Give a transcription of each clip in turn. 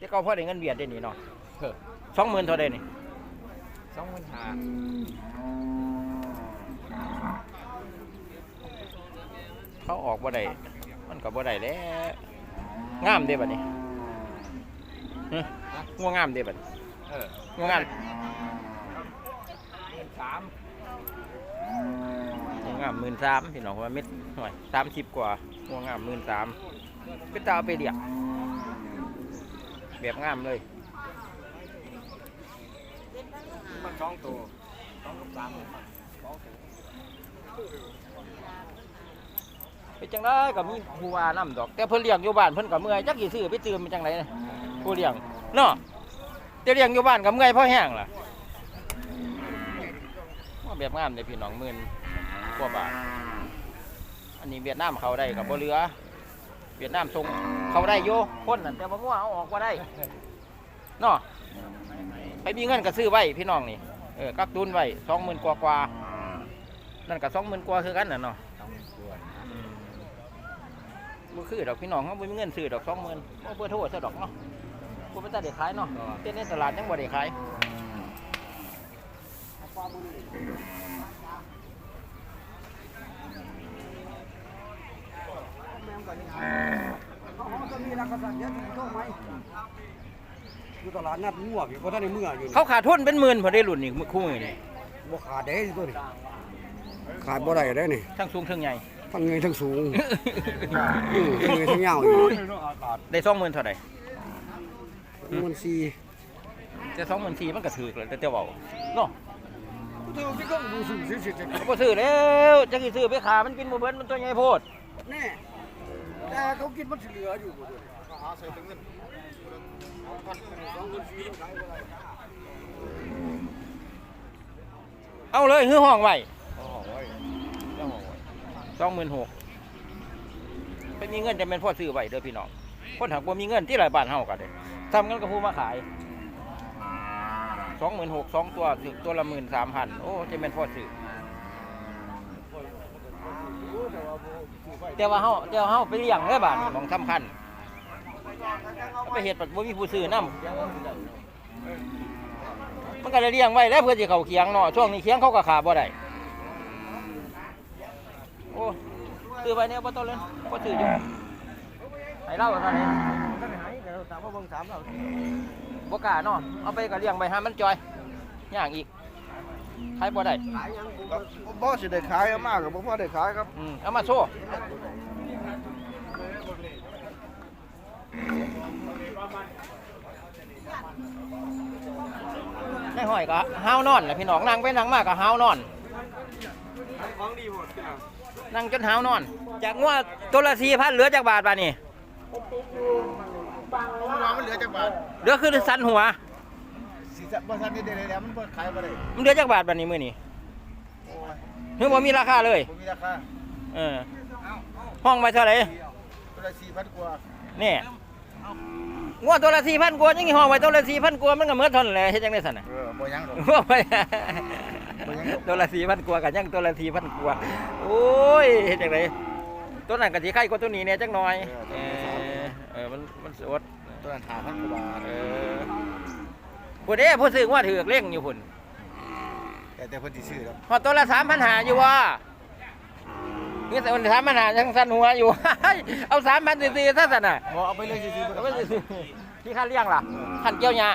ที่เขาพอได้เงินเบียดได้นี่เนาะเออสองหมื่นเท่าไดนี่สองหมื่นห้าเขาออกบ่ได้มันก็บ่ได้แล้วงามเด้บัดนี้ฮะงัวงามเด้บัดนี้เอองัวงามหมื่นสามงัวงามหมื่นสามพี่น้องว่าเม็ดหน่อยสามสิบกว่างัวงามหมื่นสามเป็นตาเอาไปเลี้ยง แบบงามเลยมันสองตัวสองกับสามหมื่นสองตัวเป็นจังไดก็มีผู้ว่านํดอก แต่เพิ่นเลี้ยงอยู่บ้านเพิ่นก็เมื่อยจักสิซื้อไปตื่มเป็นจังไดนะผู้เลี้ยงเนาะแต่เลี้ยงอยู่บ้านก็เมื่อยเพราะแห้งล่ะว่าแบบงามเลยพี่น้องหมื่นกว่าบาทอันนี้เวียดนามเขาได้ก็บ่เหลือ เวียดนามส่งเขาได้อยู่คนนั่นแต่ว่างัวเอาออกบ่ได้เนาะไปมีเงินก็ซื้อไว้พี่น้องนี่เออกักตุนไว้20,000กว่ากว่าๆนั่นก็20,000กว่าคือกันน่ะเนาะสองหมื่นตัวบ่คือดอกพี่น้องเขาบ่มีเงินซื้อดอกสองหมื่นบ่เพื่อโทษซะดอกเนาะบ่เป็นตาได้ขายเนาะเต้นในตลาดยังบ่ได้ขาย อยู่ตลาดนัดงัวพี่บ่ทันได้เมื่ออยู่เขาขาดทุนเป็นหมื่นพอได้รุ่นนี่คู่มือนี่บ่ขาดเด้ตัวนี้ขาดบ่ได้เด้นี่ทั้งสูงทั้งใหญ่ทั้งเงยทั้งสูงอือทั้งเงยทั้งยาวอยู่ได้สองหมื่นเท่าใดมันสี่แต่สองหมื่นสี่มันก็ถือเลยแต่แต่เว้าเนาะเธอพี่ก็ดูสูงสิๆบ่ซื้อแล้วจักสิซื้อไปขามันกินบ่เบิดมันตัวใหญ่โพดแน่ แต่เขากินมันเหลืออยู่หาใส่ตังเงินพันสองพันสี่เอาเลยหื้อห้องไว้เอาออกไว้เอาออกไว้สองหมื่นหกไปมีเงินจะเป็นพ่อซื้อไว้เด้อพี่น้องคนหากบ่มีเงินที่หลายบ้านเฮาก็ได้ทำเงินกับผู้มาขายสองหมื่นหกสองตัวถึงตัวละหมื่นสามพันโอ้จะเป็นพ่อซื้อ แต่ว่าเฮาแต่ว่าเฮาไปเลี้ยงเด้บ้านของสำคัญไปเฮ็ดปัดบ่มีผู้ซื้อนํมันก็ได้เลี้ยงไว้แล้วเพื่อสิเข้าเคียงเนาะช่วงนี้เคียงเขาก็ขาบ่ได้โอ้ซื้อไปเนี่ยบ่ต้องเลยบ่ซื้ออยู่ให้เล่าเท่านี้ถามว่าเบิ่งถามเราบ่กล้าเนาะเอาไปก็เลี้ยงไปหามันจอยย่างอีก ขายบ่ได้บ่สิได้ขายเอามากก็บ่พอได้ขายครับอืมเอามาโซ่ในห้อยก็ห้าวนอนแหละพี่น้องนั่งไปนั่งมากก็ห้าวนอน ของดีหมดพี่น้องนั่งจนห้าวนอน จากงัวตัวละสี่พันเหลือจากบาทบาทนี่ว่ามันเหลือจักบาทเหลือคือสันหัวสิ จะบ่ทันได้ได้แล้วมันบ่ขายบ่ได้มันเหลือจากบาทบาทนี้มื้อนี้โอ้ยคือบ่มีราคาเลย บ่มีราคาเออ ห้องไปเท่าไหร่ตัวละ4,000กว่านี่งวดตัวละสี่พันกว่ายังอีห้องไว้ตัวละสี่พันกว่ามันก็เหมือนเทานนแหละเฮ็ดจังได๋สั่นน่ะเออบ่ยังดอกว่าไปบ่ยังดอกตัวละสี่พันกว่ากันยังตัวละสี่พันกว่าโอ้ยเฮ็ดจังไดตัวนั้นก็สิไข่กว่าตัวนี้แหน่จักหน่อยเออเออมันมันสดตัวนั้น5,000กว่าบาทเออ ผู้เด้ผู้ซื้อว่าถือกเล่งอยู่พุ่นแต่แต่เพิ่นสิซื้อแล้วฮอดตัวละ3,500อยู่ว่าเงินแต่มัน3,500ยังสั่นหัวอยู่ เอา3,000ซื่อๆซะสั่นน่ะบ่เอาไปเลยซื้อๆบ่เอาต้องไปไปสิที่ค่าเลี้ยงล่ะขันเกี่ยวหญ้า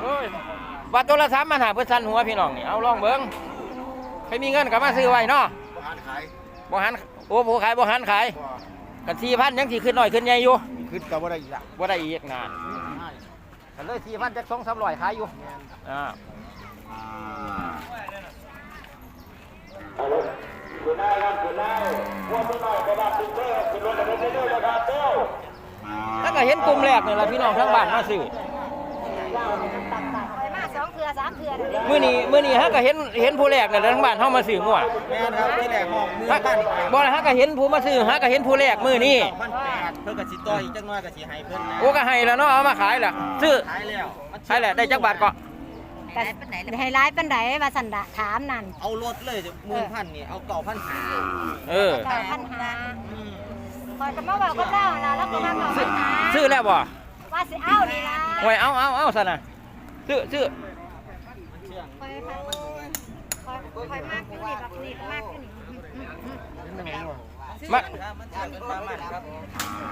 โอ้ยว่าตัวละสามมันหาเพื่อสันหัวพี่น้องนี่เอาลองเบิ้งใครมีเงินก็มาซื้อไว้เนาะบ่หานขายบ่หันโอ้ผู้ขายบ่หันขายบ่กันสี่พันยังสิขึ้นหน่อยขึ้นใหญ่อยู่ขึ้นก็บ่ได้อีกละบ่ได้อีกนาน กันเลยสี่พันจักสองสามร้อยขายอยู่อ่าแล้วก็เห็นกลุ่มแรกนี่แหละพี่น้องทั้งบ้านมาซื้อไปมาส องเถื่อสามเถื่อเลยมื้อนี้มื้อนี้ฮะก็เห็นเห็นผู้แรกนี่แหละทั้งบ้านเฮามาซื้องัวแม่นครับที่แรกห้องมือฮะบ้านบ่ล่ะฮะก็เห็นผู้มาซื้อฮะก็เห็นผู้แรกมื้อนี้พันแปดเพิ่นก็สิต่ออีกจักหน่อยก็สิให้เพิ่นนะโอ้ก็ให้แล้วเนาะเอามาขายล่ะซื้อขายแล้วขายแหละได้จักบาทก็แต่ให้ร้ายปันไดมาสันดะถามนั่นเอารถเลยหมื่นพันนี่เอาเก่าพันหาเออ เก้าพันหาคอยก็มาบอกก็เจ้านะแล้วก็มาเก้าพันหาซื้อแล้วบ่ว่าสิเอานี่ล่ะไว้เอาเอาเอาซะนะซื้อซื้อค อยค่ะคอยคอยมากขึ้นนี่แบบนี้มากขึ้นนี่มา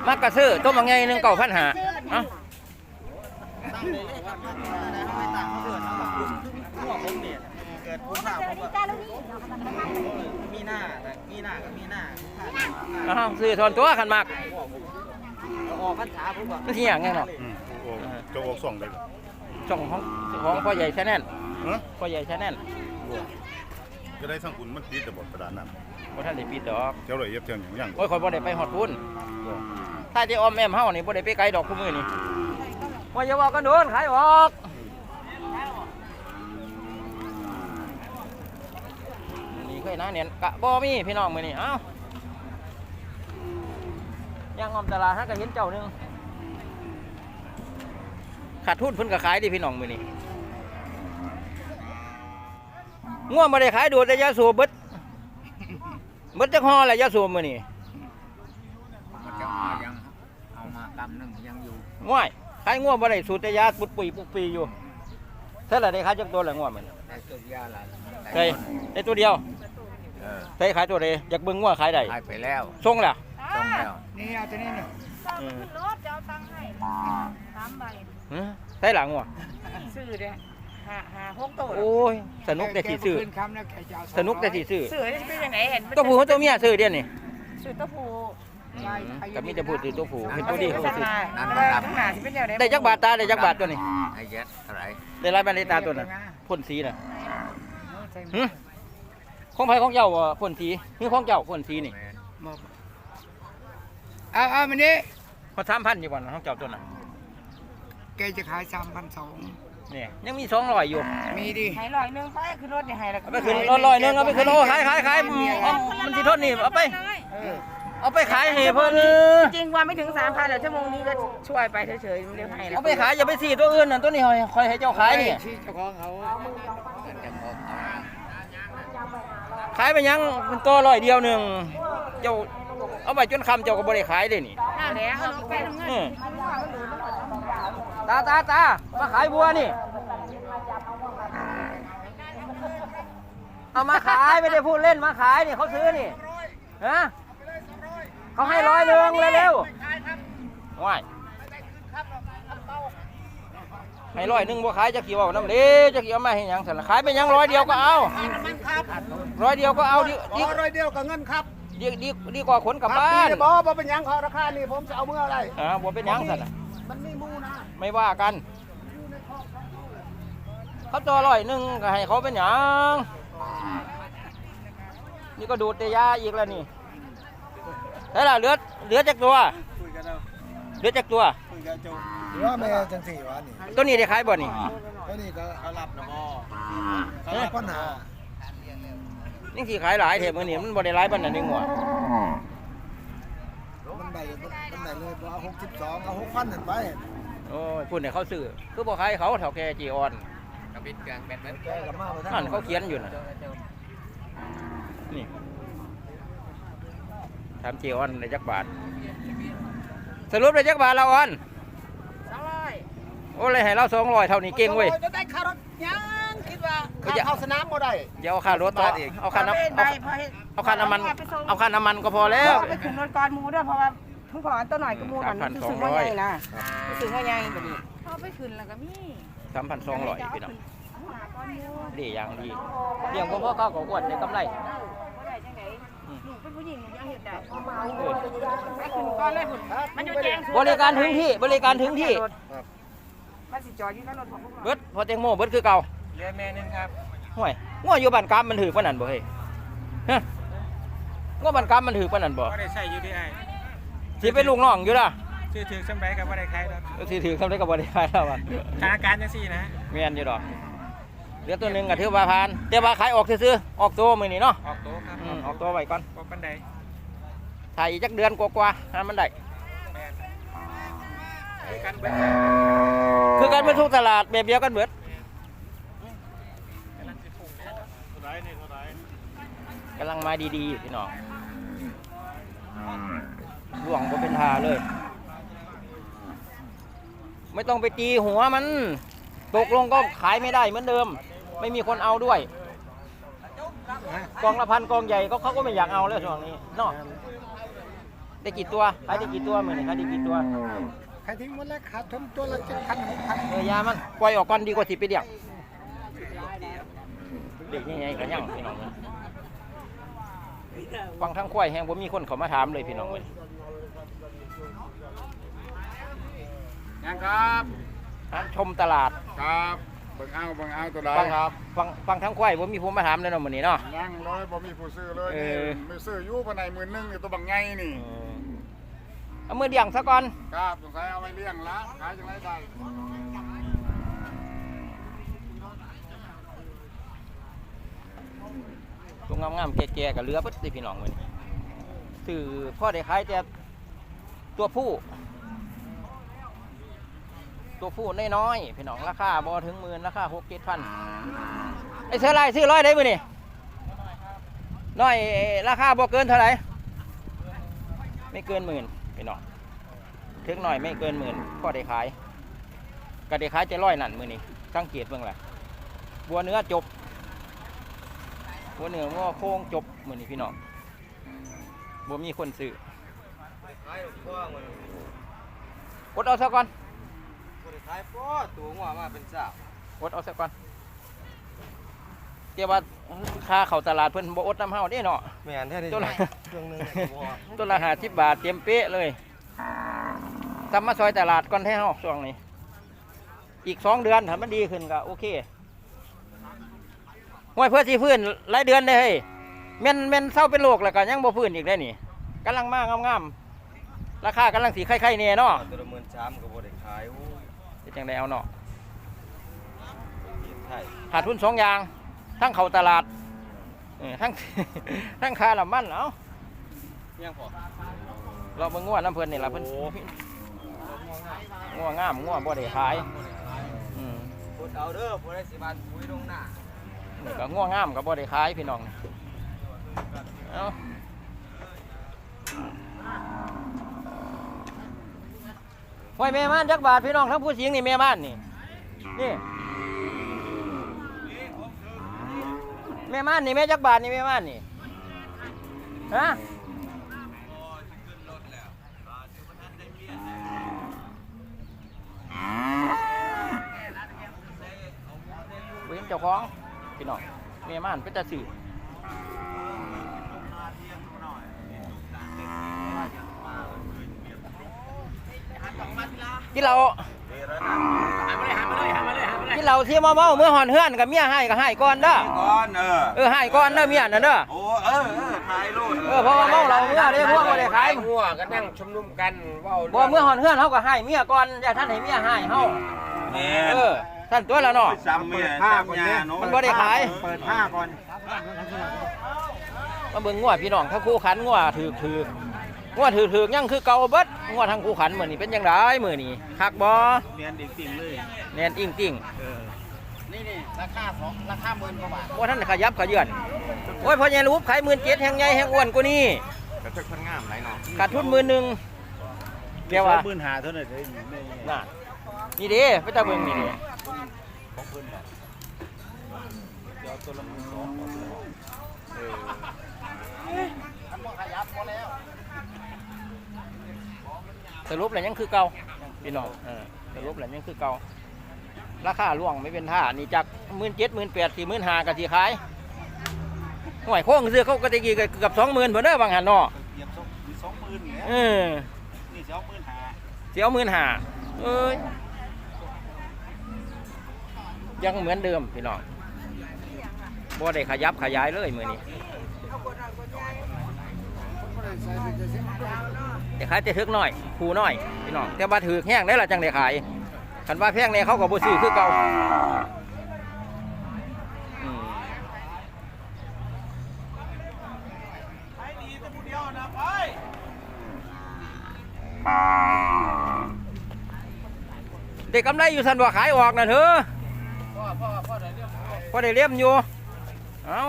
มักกระซื้อต้มบางไงหนึ่งเก้าพันหาเอ้าเกิดโอ้มาเจอดีจ้าลูกนี่าะมีหน้าแต่มีหน้าก็มีหน้าเอาซื้อทอนตัวขันมากออกพรรษาผมบอกไม่ใช่อย่างไงเนาะ โอ้เจะออกส่องได้บ่ ช่องของของพ่อใหญ่ชาแนล ฮะพ่อใหญ่ชาแนลก็ได้สังคุณมันปิดแต่บ่กระดานน้บ่ท่านได้ปิดดอกำเจ้าเลยเย็บเทียงอย่างยังโอ้ยคอยบ่ได้ไปฮอดพุ่นถ้าที่ออมแอมเฮานี่บ่ได้ไปไกลดอกคู่มือนี่ว่าอย่าว่ากันโดนขายออกนี่เคยนะเนี่ยกะบ่มีพี่น้องมื้อนี้เอ้ายังออมตลาดฮะก็เห็นเจ้าหนึงขาดทุนเพิ่นก็ขายดิพี่น้องมื้อนี้ ง่วงบ่ได้ขายโดดแต่ยาสูบเบิดเบิดจักฮอแหละยาสูบมื้อนี้มันจะเอายังเอามากำหนึ่งยังอยู่ง่วยขายง่วงบ่ได้สูตรแต่ยาปุดปุ๋ยปุกปีอยู่เท่าไหร่ได้ขายจักตัวละง่วงมันได้ตัวยาหลายได้ได้ตัวเดียวเออได้ขายตัวใดอยากเบิ่งง่วงขายได้ให้ไปแล้วส่งแล้วส่งแล้วนี่เอาตัวนี้นี่อืมรถจะเอาตังค์ให้สามใบหือได้หลังง่วงซื้อเด้ หาหาหกตัวโอ้ยสนุกแต่สิซื้อขึ้นคำแล้วแกจะเอาสนุกแต่สิซื้อซื้อนี่เป็นยังไงเห็นตัวผู้กับตัวเมียซื้อเดี๋ยวนี้ซื้อตัวผู้อืมก็มีแต่พูดถึงตัวผู้เป็นตัวดีเขาก็ซื้อนั่นมันข้างหน้าสิเป็นยังไงได้จักบาทตาได้จักบาทตัวนี้ให้เย็ดเท่าไหร่ได้หลายบาทได้ตาตัวน่ะพ่นสีน่ะหึของไผของเจ้าบ่พ่นสีคือของเจ้าพ่นสีนี่แม่นเอาเอามันนี้พอ3,000อยู่บ่นะของเจ้าตัวน่ะแกจะขายสามพันสอง นี่ยังมี200อยู่มีดิให้ร้อยหนึงไปขึ้นรถเนี่ยให้แล้วเอาไปขึ้นร้อยๆหนึงเอาไปขึ้นโอ้ขายขายขายอืมเอามันสิทนนี่เอาไปเอาไปขายให้เพิ่นจริงว่าไม่ถึงสามพันแล้วชั่วโมงนี้ก็ช่วยไปเฉยๆมันเรียกให้แล้วเอาไปขายอย่าไปสีตัวอื่นน่ะตัวนี้คอยคอยให้เจ้าขายนี่ที่เจ้าของเขาจะบอกเอาขายไปยังมันตัวร้อยเดียวหนึงเจ้าเอาไปจนคำเจ้าก็บ่ได้ขายเลยนี่นั่นแหละเอาลงไปทำเงินอืม ตาตาตามาขายบัวนี่ เอามาขายไม่ได้พูดเล่นมาขายนี่เขาซื้อนี่ฮะเขาให้ร้อยหนึ่งเร็วๆว้ายให้ร้อยหนึ่งบ่ขายจะกี่ว่าน้ำเลี้จะกี่เอามาให้หยังสันล่ะขายไปหยังร้อยเดียวก็เอาร้อยเดียวก็เอาดีดีร้อยเดียวกับเงินครับดีดีดีกว่าขนกลับบ้านบอกว่าเป็นยังเขาราคานี่ผมจะเอาเมื่ออะไรอ่าบ่เป็นหยังสันน่ะมันมีมูนะ ไม่ว่ากันเขาตัวร้อยหนึ่งก็ให้เขาเป็นหยังนี่ก็ดูดแต่ยาอีกแล้วนี่แล้วล่ะเหลือเหลือจากตัวคุยกันแล้วเหลือจากตัวคุยกันจบว่าแม่จังสี่วะนี่ตัวนี้ได้ขายบ่นี่ก็นี่ก็เขารับนะพ่อเขารับปัญหานี่สิขายหลายเถอะมื้อนี้มันบ่ได้หลายปานนั้นเองว่ะมันได้มันได้เลยเอาหกสิบสองเอาหกพันนั่นไป โอ้ยพูดให้เขาซื้อคือบ่ขายเขาเท่าแก่จีออนกระบิดกลางแบนแบนแกกับมาไปนั่นเขาเขียนอยู่น่ะ นี่ถามจีออนได้จักบาท สรุปได้จักบาทละออน สองร้อยโอ้เลยให้เราสองร้อยเท่านี้เก่งเว้ย จะได้ค่ารถยังคิดว่าก็อย่าเข้าสนามบ่ได้เดี๋ยวเอาค่ารถต่อเอาค่าน้ำเป็นใบเอาพอให้เอาค่าน้ำมัน เอาค่าน้ำมันก็พอแล้วเอาไปขึ้นรถก่อนหมูด้วยเพราะว่า ทั้งพอตัวหน่อยกับหมูนั่นมันคือสึงว่าใหญ่นะคือสึงว่าใหญ่แบบนี้เอาไปขึ้นแล้วก็มีสามพันสองร้อยพี่น้องหาก้อนหมูดีอย่างดีเลี้ยงพ่อพ่อข้าวก็อ้วนได้กำไรบ่ได้จังไดหนูเป็นผู้หญิงหนูยังเฮ็ดได้เออไปขึ้นก่อนเลยพุ่นมันอยู่แจ้งสุดบริการถึงที่บริการถึงที่มันสิจอดอยู่ในรถของพวกเราเบิดพอแตงโมเบิดคือเก่าเรียนแม่นึงครับห่วยง้ออยู่บ้านกามมันถือปานนั้นบ่เฮ้ยฮะง้อบ้านกามมันถือปานนั้นบ่ก็ได้ใช้อยู่ที่ไอ้ สิเป็นลูกน้องอยู่ล่ะชื่อถือสมัยกับว่าได้ใครแล้วสิถือคำได้กับบริการแล้วว่ะสถานการณ์จังซี่นะแม่นอยู่ดอกเหลือตัวหนึงก็ถือว่าผ่านแต่ว่าขายออกซื่อๆออกตัวมื้อนี้เนาะออกโต๊ะครับอืมออกตัวไว้ก่อนบ่ปันใดถ่ายอีกจักเดือนกว่าๆให้มันได้ แม่นคือกันเบิดคือการเป็นทุกตลาดแบบเดียวกันเบิดกำลังมาดีๆอยู่พี่น้อง ล่วงก็เป็นทาเลย ไม่ต้องไปตีหัวมัน ตกลงก็ขายไม่ได้เหมือนเดิม ไม่มีคนเอาด้วย กองละพันกองใหญ่ก็เขาก็ไม่อยากเอาแล้วช่วงนี้เนาะได้กี่ตัวขายได้กี่ตัวมือนี่ขายได้กี่ตัวใครทิ้งหมดแล้วขาดทุนตัวละเจ็ดพันหกพันเออยามันปล่อยออกก่อนดีกว่าสิไปเลี้ยงเด็กยังไงกันยังพี่น้องเอ้ยฟังทั้งควายแหงผมมีคนเขามาถามเลยพี่น้องเลย ยังครับร้านชมตลาดครับเบิ่งเอาเบิ่งเอาตัวใดฟังครับฟังฟังทั้งควายผมมีผมมาถามเลยเนาะมื้อนี้เนาะ ยังร้อยบ่มีผู้ซื้อเลยเอนี่อ ไม่ซื้ออยู่ปานใดหมื่นหนึงนี่ตัวบังไงนี่เออเอามือเลี้ยงซะก่อนครับสงสัยเอาไว้เลี้ยงละขายจังไรได้ตรงงามๆแก่ๆกับเรือเบิดเลยพี่น้องมื้อนี้สื่อพ่อได้ขายแต่ตัวผู้ ตัวผู้น้อยๆพี่น้องราคาบ่ถึงหมื่นราคาหกเจ็ดพันไอ้เสื้อลายซื้อร้อยได้มื้อนี่น้อยราคาบ่เกินเท่าไหร่ไม่เกินหมื่นพี่น้องถึงหน่อยไม่เกินหมื่นพ่อได้ขายก็ได้ขายจะร้อยนั่นมื้อนี้สังเกตเบิ่งแหละบัวเนื้อจบหัวเหนือหัวโค้งจบเหมือนนี่พี่น้องบ่มีคนซื้ออดเอาซะก่อน ขายป้อตัวหัวมาเป็นสาวอดเอาซะก่อนเดี๋ยวว่าค่าเข้าตลาดเพิ่นบ่อดน้ำเฮาเด้เนาะ แม่นแท้ดิตัวละ เครื่องนึงต้นละห้าสิบบาทเต็มเป๊ะเลยทำมาซอยตลาดก่อนให้เฮาช่วงนี้ อีกสองเดือนถ้ามันดีขึ้นก็โอเคห้วยเพื่อสิฟื้นหลายเดือนได้เฮ้ยแม่นแม่นเศร้าเป็นโรคแล้วก็ยังบ่ฟื้นอีกได้นี่กำลังมางามๆราคากำลังสีไข่ๆเนี่ยเนาะตัวละหมื่นสามก็บ่ได้ขายโอ้เป็น จังไดเอาเนาะยใช่ขาดทุนสองอย่าง ทั้งเข้าตลาดเออทั้งทั้งค่าลำมันเอายังพอเราเบิ่งงวดน้ำเพิ่นนี่ล่ะเพิ่นงัวงามงัวบ่ได้ขายอืมพูดเอาเด้อบ่ได้สิบาทคุยลงหน้านี่ก็ง่วงงามก็บ่ได้ขายพี่น้องเอา ไว้แม่บ้านจักบาทพี่น้องทั้งผู้หญิงนี่แม่บ้านนี่นี่แม่บ้านนี่แม่จักบาทนี่แม่บ้านนี่ฮะเว้นเจ้าของพี่น้องแม่บ้านเป็นตาสื่อ ที่เราที่เราเที่มาเมาเมื่อหอนเฮือนกับเมียให้ก็ให้ก่อนเด้อก่อนเออเออให้ก่อนเด้อเมียน่ะเด้อโอ้เออเออขายโลดเออเพราะว่าเมาเราเมื่อเด้พวกบ่ได้ขายหัวก็นั่งชุมนุมกันเว้าบ่เมื่อหอนเฮือนเฮาก็ให้เมียก่อนอย่าท่านให้เมียให้เฮาเออท่านตัวละเนาะซ้ำเมียซ้ำยาเนาะมันบ่ได้ขายเปิดผ้าก่อนมาเบิ่งงัวพี่น้องถ้าคู่ขันงัวถือถือ งัวถือถือยังคือเก่าเบิดงัวทางคู่ขันมื้อนี้เป็นจังไดมื้อนี้คักบ่เรียนเด็กติ่งเลยแน่นอิงติ่งนี่นี่ราคาสองราคาหมื่นกว่าบาทบ่ท่านขยับขยื่นโอ้ยพ่อใหญ่รูปขาย17,000แฮงใหญ่แฮงอ้วนกว่านี้กระทึกพันงามหลายเนาะขาดทุนมื้อนึงแกว่าหมื่นหาเท่านั้นเลยน่ะนี่เด้ไปตาเบิ่งนี่เด้ของเพิ่นน่ะเดี๋ยวตัวละหมื่นสองเออ สรุปแล้วยังคือเก่าพี่น้องเออสรุปแล้วยังคือเก่าราคาล่วงไม่เป็นท่านี่จาก17,000 18,000 45,000ก็สิขายห่วยโค้งซื้อเขาก็ตะกี้ก็เกือบ20,000พุ่นเด้อบางหันเนาะเหยียบสองสองหมื่นเนี่ยเออนี่สองหมื่นหาเสียวหมื่นหาเอ้ยยังเหมือนเดิมพี่น้องบ่ได้ขยับขยายเลยมือนี้ แต่ขายจะถึกหน่อยคูน้อยพี่น้องแต่ว่าถือแห้งได้ละจังได้ขายคันว่าแพงเนี่ยเขาก็บ่ซื้อคือเก่าอืมได้กกำไรอยู่สันว่าขายออกนะเถอะพอได้เลี่ยมอยู่ เอ้า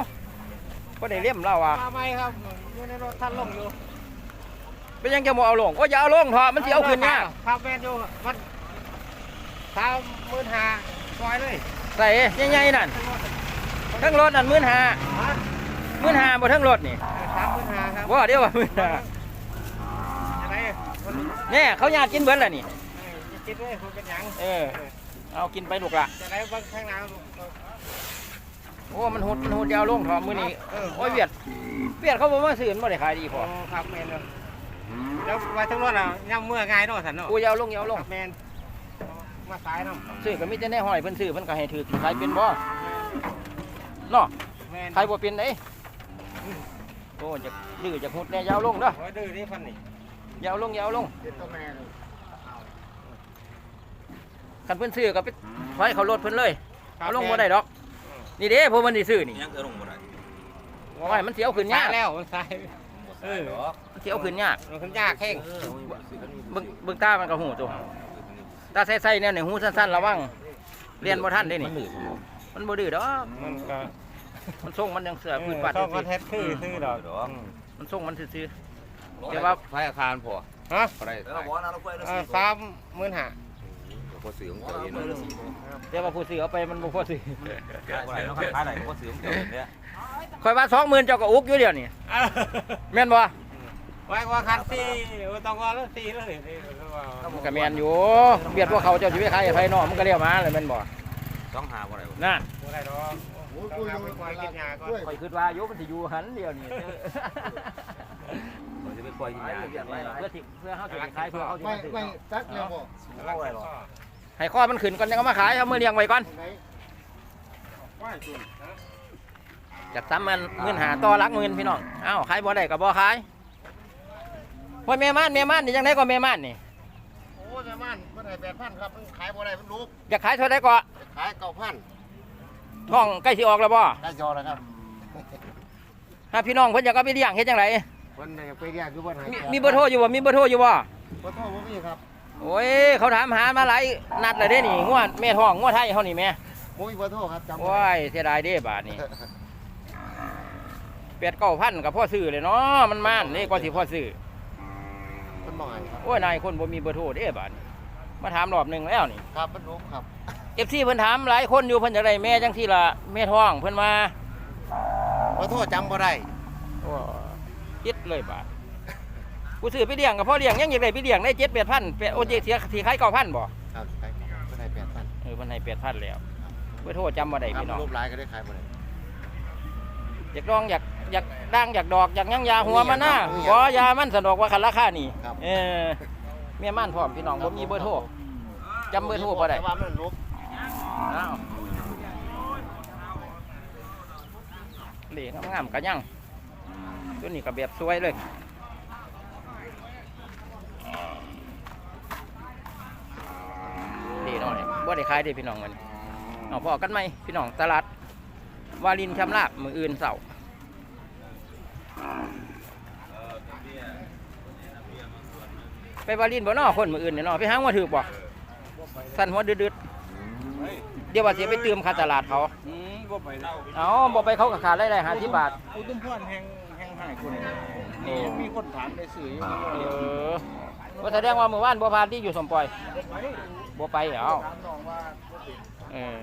พอได้เลี่ยมเราอะมาไหมครับอยู่ในรถท่านลงอยู่ เป็นยังจะบ่เอาลงโอ้ยอย่าเอาลงเถอะมันสิเอาขึ้นยากครับแม่นอยู่มันเลยใส่ใหญ่ๆนั่นทั้งรถนั่นมื่นหามื่นหาบ่ทั้งรถนี่สามพันห้าครับว่าเดี๋ยวว่ามื่นหาอะไรคนเนี่ยเขาอยากกินเบิดแล้วนี่คิดเลยคุณเป็นหยังเออเอากินไปลูกละจะได้บางข้างหน้าโอ้มันหดมันหดยาวลงถอมมือนี้โอ้ยเวียดเวียดเขาบอกว่าสื่อมันบ่ได้ขายดีพอโอ้ครับแมนเลย แล้วไว้ทั้งรถอะย่ำเมื่อไงเนาะสันเนาะกูยาวลงยาวลงแมนมาสายน้ำซื้อก็มีแต่ในห้อยเพิ่นซื้อเพิ่นก็ให้ถือขายเป็นบ่เนาะแมนขายบ่เป็นเด้โอ้จะดื้อจะหดแน่ยาวลงเด้อโอ้ยดื้อนี่พันนี่ยาวลงยาวลงเด็ดตัวแม่เลยคันเพิ่นซื้อก็ไปถอยเขารถเพิ่นเลยเอาลงบ่ได้ดอก นี่เด้พวกมันสิซื้อนี่ยังคือลงบ่ได้ว่าไว้มันเสียวขึ้นากสายยแล้วมันสาย เออมันเสียวขึ้นยากมันขึ้นยากแข้งเบิ่งเบิ่งตามันก็หูตัวตาใส่ๆแนวนี่หูสั้นๆระวังเรียนบ่ทันเด้นี่มันบ่ดื้อดอกมันก็มันส่งมันยังเสือพื้นปัดต้องคซื่อนอเทนต์คือซื้อดอกๆมันส่งมันซื่อๆแต่ว่าไฟอาคารพอฮะอะไรเออสามหมื่นห้า พอซื้อของเจ้าเองแต่ว่าผู้ซื้อเอาไปมันบ่พอซื้ออะไรเนาะขายไหนพอซื้อของเจ้าเองเนี่ยข่อยว่า20,000เจ้าก็อุกอยู่เดี๋ยวนี้แม่นบ่ไว้ว่าคันสี่ต้องว่าแล้วสี่เลยมันก็แม่นอยู่เบียดพวกเขาเจ้าสิไปขายให้ไผเนาะมันก็เลี้ยวมาเลยแม่นบ่ต้องหาบ่ได้น่ะบ่ได้ดอกโอ้ยต้อกูงยังเอาไปปล่อยกินยาก่อนข่อยคิดว่าอยู่มันสิอยู่หันเดียวนี่ผมจะไปปล่อยกินยาเพื่อสิเพื่อเฮาสิไปขายเพื่อเฮาสิไม่ไปซื้อไม่ตักแล้วบ่ ให้ข้อมันขึ้นก่อนยังเอามาขายเอามือเลี้ยงไว้ก่อนไหนจากซ้ำมันเงินหาต่อรักเงินพี่น้องอ้าวขายบ่ได้ก็บ่ขายว่าแม่ม่านแม่ม่านนี่จังไดก็แม่ม่านนี่โอ้ยแม่มันเพิ่นให้8,000ครับเพิ่นขายบ่ได้เพิ่นรูปอยากขายเท่าไดก็ขาย9,000ท้องใกล้สิออกแล้วบ่ได้จอแล้วครับถ้าพี่น้องเพิ่นอยากเอาไปเลี้ยงเฮ็ดจังไดเพิ่นได้ไปเรียกอยู่บ่ให้มีมีเบอร์โทรอยู่บ่มีเบอร์โทรอยู่บ่บ่โทรบ่มีครับ โอ้ยเขาถามหามาหลายนัดแล้วเด้นี่งวดแม่ท้องงวดไทยเฮานี่แม่บ่มีเบอร์โทรครับจำโอ้ยเสียดายเด้บาดนี้แปดเก้าพันกับพ่อซื้อเลยเนาะมันม่านนี่ก็สิพ่อซื้อเพิ่นบ่ให้ครับโอ้ยนายคนบ่มีเบอร์โทรเด้บาดนี้มาถามรอบหนึงแล้วนี่ครับเพิ่นรูปครับเอฟซีเพิ่นถามหลายคนอยู่เพิ่นอยากได้แม่จังที่ละแม่ท้องเพิ่นมาเบอร์โทรจำบ่ได้โอ้คิดเลยบาด กูซื้อไปเลี้ยงกับพ่อเลี้ยงยังอยากได้ไปเลี้ยงได้เจ็ดแปดพันแปดโอ้ยเสียสีขายเก้าพันบ่ครับขายเพิ่นให้8,000เออเพิ่นให้แปดพันแล้วเบอร์โทรจำบ่ได้ครับพี่น้องรูปหลายก็ได้ขายบ่ได้อยากลองอยากอยากดังอยากดอกอยากหยังยาหัวมันนะมีบ่หยังยามันสะดวกกว่าคันราคานี่ครับเออแม่ม่านพร้อมพี่น้องบ่มีเบอร์โทรจำเบอร์โทรบ่ได้แต่ว่ามันรูปอ้าวเหล่งามๆกันยังตัวนี้ก็แบบสวยเลยดีหน่อย บ่ได้ขายเด้พี่น้องมันเอาพอกันไหมพี่น้องตลาดวารินชำราบมืออื่นเสาร์ไปวารินบ่นอคนมืออื่นเนี่ยเนาะไปหางว่าถือบ่สั่นหัวดืดๆเดี๋ยวว่าเสียไปเติมค่าตลาดเขาอืมบ่ไปแล้วเอาบอกไปเขาก็ขาดได้ได้หาที่บาทกูตุ้มพ่วนแห่งแห่งหายคนนี่ยังมีคนถามได้สื่ออยู่เออว่าแสดงว่าเมื่อวานบัวพานที่อยู่สมปล่อย บัวไปเหรอถามน้องว่าเออ